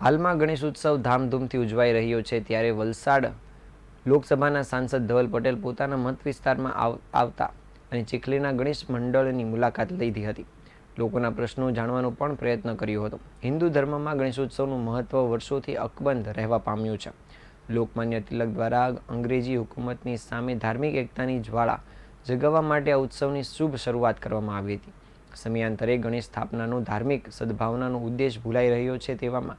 હાલમાં ગણેશ ઉત્સવ ધામધૂમથી ઉજવાઈ રહ્યો છે ત્યારે વલસાડ લોકસભાના સાંસદ ધવલ પટેલ પોતાના મત વિસ્તારમાં આવ- આવતા અને ચીખલીના ગણેશ મંડળની મુલાકાત લીધી હતી. લોકોના પ્રશ્નો જાણવાનો પણ પ્રયત્ન કર્યો હતો. હિન્દુ ધર્મમાં ગણેશોત્સવનું મહત્વ વર્ષોથી અકબંધ રહેવા પામ્યું છે. લોકમાન્ય તિલક દ્વારા અંગ્રેજી હુકુમતની સામે ધાર્મિક એકતાની જ્વાળા જગાવવા માટે આ ઉત્સવની શુભ શરૂઆત કરવામાં આવી હતી. સમયાંતરે ગણેશ સ્થાપનાનો ધાર્મિક સદભાવનાનો ઉદ્દેશ ભૂલાઈ રહ્યો છે તેવામાં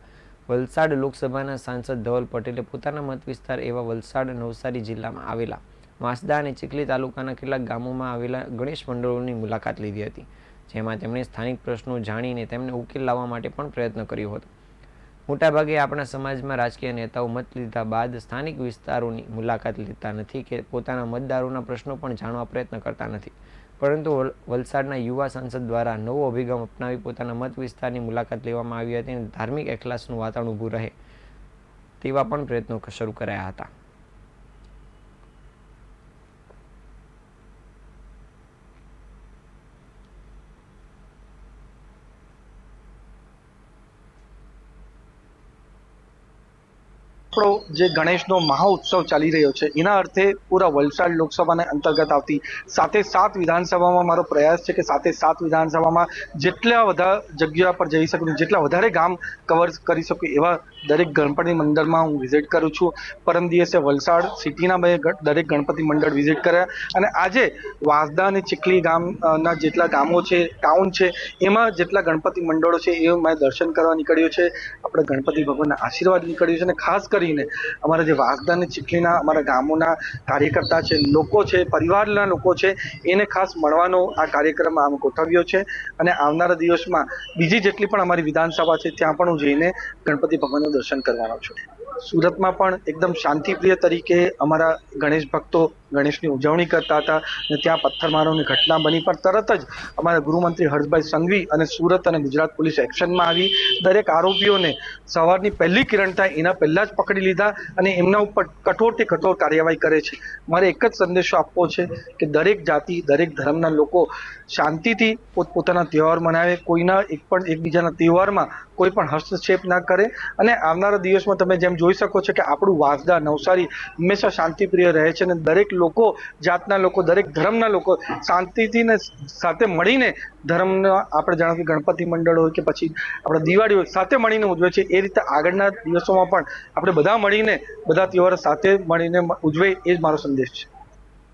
વલસાડ લોકસભાના સાંસદ ધવલ પટેલે પોતાના મત વિસ્તાર એવા વલસાડ, નવસારી જિલ્લામાં આવેલા માસદા અને ચીખલી તાલુકાના કેટલાક ગામોમાં આવેલા ગણેશ મંડળોની મુલાકાત લીધી હતી, જેમાં તેમણે સ્થાનિક પ્રશ્નો જાણીને તેમને ઉકેલ લાવવા માટે પણ પ્રયત્ન કર્યો હતો. મોટાભાગે આપણા સમાજમાં રાજકીય નેતાઓ મત લીધા બાદ સ્થાનિક વિસ્તારોની મુલાકાત લેતા નથી કે પોતાના મતદારોના પ્રશ્નો પણ જાણવા પ્રયત્ન કરતા નથી. પરંતુ વલ- વલસાડના યુવા સાંસદ દ્વારા નવો અભિગમ અપનાવી પોતાના મત વિસ્તારની મુલાકાત લેવામાં આવી હતી અને ધાર્મિક એખલાસનું વાતાવરણ ઊભું રહે તેવા પણ પ્રયત્નો શરૂ કરાયા હતા. આપણો જે ગણેશનો મહાઉત્સવ ચાલી રહ્યો છે, એના અર્થે પૂરા વલસાડ લોકસભાને અંતર્ગત આવતી સાથે સાત વિધાનસભામાં મારો પ્રયાસ છે કે સાથે સાત વિધાનસભામાં જેટલા બધા જગ્યા પર જઈ શકું, જેટલા વધારે ગામ કવર કરી શકું, એવા દરેક ગણપતિ મંડળમાં હું વિઝિટ કરું છું. પરમ દિવસે વલસાડ સિટીના મેં દરેક ગણપતિ મંડળ વિઝિટ કર્યા અને આજે વાંસદા અને ચીખલી ગામના જેટલા ગામો છે ટાઉન છે, એમાં જેટલા ગણપતિ મંડળો છે, એ મેં દર્શન કરવા નીકળ્યો છે. આપણે ગણપતિ ભગવાનના આશીર્વાદ નીકળ્યો છે અને ખાસ કરીને અમારા જે વાંસદા અને ચીખલીના અમારા ગામોના કાર્યકર્તા છે, લોકો છે, પરિવારના લોકો છે, એને ખાસ મળવાનો આ કાર્યક્રમ આમ ગોઠવ્યો છે. અને આવનારા દિવસમાં બીજી જેટલી પણ અમારી વિધાનસભા છે, ત્યાં પણ હું જઈને ગણપતિ ભગવાનનું દર્શન કરવાનો છું. સુરતમાં પણ એકદમ શાંતિપ્રિય તરીકે અમારા ગણેશ ભક્તો ગણેશની ઉજવણી કરતા હતા અને ત્યાં પથ્થરમારોની ઘટના બની. પણ તરત જ અમારા ગૃહમંત્રી હર્ષભાઈ સંઘવી અને સુરત અને ગુજરાત પોલીસ એક્શનમાં આવી. દરેક આરોપીઓને સવારની પહેલી કિરણ થાય એના પહેલાં જ પકડી લીધા અને એમના ઉપર કઠોરથી કઠોર કાર્યવાહી કરે છે. મારે એક જ સંદેશો આપવો છે કે દરેક જાતિ, દરેક ધર્મના લોકો શાંતિથી પોતપોતાના તહેવાર મનાવે. કોઈના એક પણ, એકબીજાના તહેવારમાં કોઈ પણ હસ્તક્ષેપ ના કરે. અને આવનારા દિવસમાં તમે જેમ જોઈ શકો છો કે આપણું વાંસદા નવસારી હંમેશા શાંતિપ્રિય રહે છે અને દરેક લોકો, જાતના લોકો, દરેક ધર્મના લોકો શાંતિથી ને સાથે મળીને ધર્મના આપણે જાણો ગણપતિ મંડળ હોય કે પછી આપણે દિવાળી હોય, સાથે મળીને ઉજવે છે. એ રીતે આગળના દિવસોમાં પણ આપણે બધા મળીને, બધા તહેવારો સાથે મળીને ઉજવે એ જ મારો સંદેશ છે.